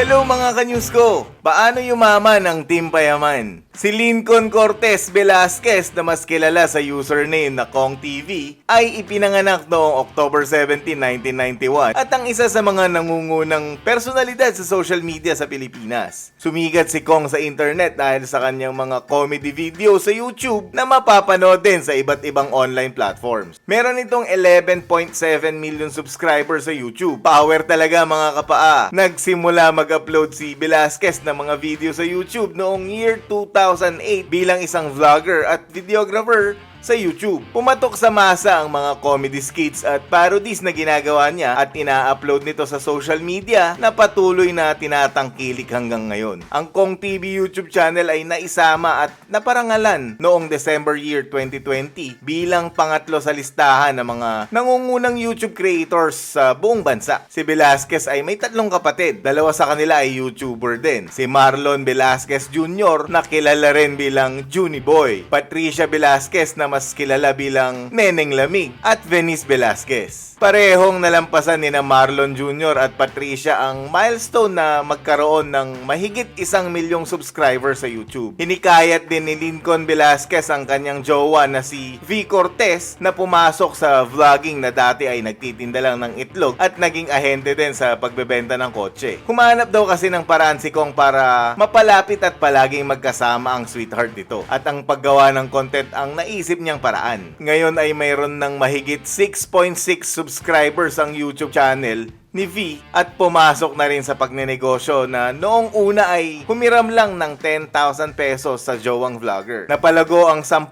Hello mga kanyus ko! Paano yumaman ang Team Payaman? Si Lincoln Cortez Velasquez na mas kilala sa username na Kong TV ay ipinanganak noong October 17, 1991 at ang isa sa mga nangungunang personalidad sa social media sa Pilipinas. Sumigat si Kong sa internet dahil sa kanyang mga comedy video sa YouTube na mapapanood din sa iba't ibang online platforms. Meron itong 11.7 million subscribers sa YouTube. Power talaga mga kapaa. Nagsimula mag-upload si Velasquez ng mga video sa YouTube noong year 2008 bilang isang vlogger at videographer sa YouTube. Pumatok sa masa ang mga comedy skits at parodies na ginagawa niya at ina-upload nito sa social media na patuloy na tinatangkilik hanggang ngayon. Ang Kong TV YouTube channel ay naisama at naparangalan noong December year 2020 bilang pangatlo sa listahan ng mga nangungunang YouTube creators sa buong bansa. Si Velasquez ay may tatlong kapatid. Dalawa sa kanila ay YouTuber din. Si Marlon Velasquez Jr. na kilala rin bilang Junie Boy. Patricia Velasquez na mas kilala bilang Neneng Lamig at Venice Velasquez. Parehong nalampasan ni na Marlon Jr. at Patricia ang milestone na magkaroon ng mahigit isang milyong subscribers sa YouTube. Hinikayat din ni Lincoln Velasquez ang kanyang jowa na si V. Cortez na pumasok sa vlogging na dati ay nagtitinda lang ng itlog at naging ahente din sa pagbebenta ng kotse. Humanap daw kasi ng paraan si Kong para mapalapit at palaging magkasama ang sweetheart nito. At ang paggawa ng content ang naisip niyang paraan. Ngayon ay mayroon ng mahigit 6.6 subscribers ang YouTube channel ni V at pumasok na rin sa pagnenegosyo na noong una ay humiram lang ng 10,000 pesos sa jowang vlogger. Napalago ang 10,000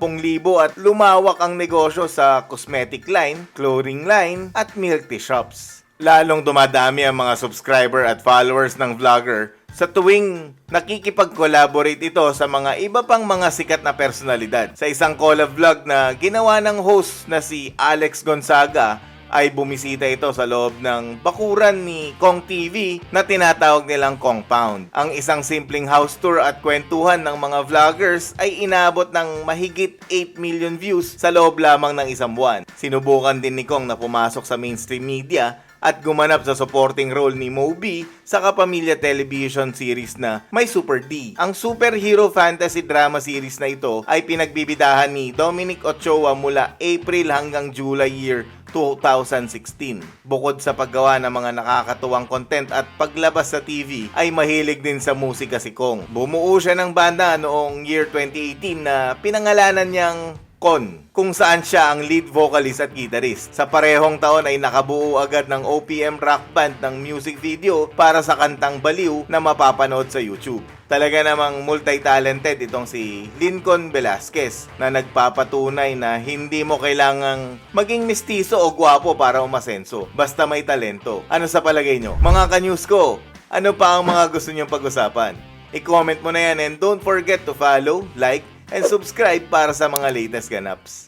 at lumawak ang negosyo sa cosmetic line, clothing line at milk tea shops. Lalong dumadami ang mga subscriber at followers ng vlogger sa tuwing nakikipag-collaborate ito sa mga iba pang mga sikat na personalidad. Sa isang collab vlog na ginawa ng host na si Alex Gonzaga, ay bumisita ito sa loob ng bakuran ni Kong TV na tinatawag nilang Compound. Ang isang simpleng house tour at kwentuhan ng mga vloggers ay inabot ng mahigit 8 million views sa loob lamang ng isang buwan. Sinubukan din ni Kong na pumasok sa mainstream media at gumanap sa supporting role ni Moby sa kapamilya television series na May Super D. Ang superhero fantasy drama series na ito ay pinagbibidahan ni Dominic Ochoa mula April hanggang July year 2016. Bukod sa paggawa ng mga nakakatuwang content at paglabas sa TV, ay mahilig din sa musika si Kong. Bumuo siya ng banda noong year 2018 na pinangalanan niyang Kon, kung saan siya ang lead vocalist at guitarist. Sa parehong taon ay nakabuo agad ng OPM rock band ng music video para sa kantang Baliw na mapapanood sa YouTube. Talaga namang multi-talented itong si Lincoln Velasquez na nagpapatunay na hindi mo kailangang maging mistiso o gwapo para umasenso. Basta may talento. Ano sa palagay nyo? Mga ka-news ko, ano pa ang mga gusto nyong pag-usapan? I-comment mo na yan and don't forget to follow, like, and subscribe para sa mga latest ganaps.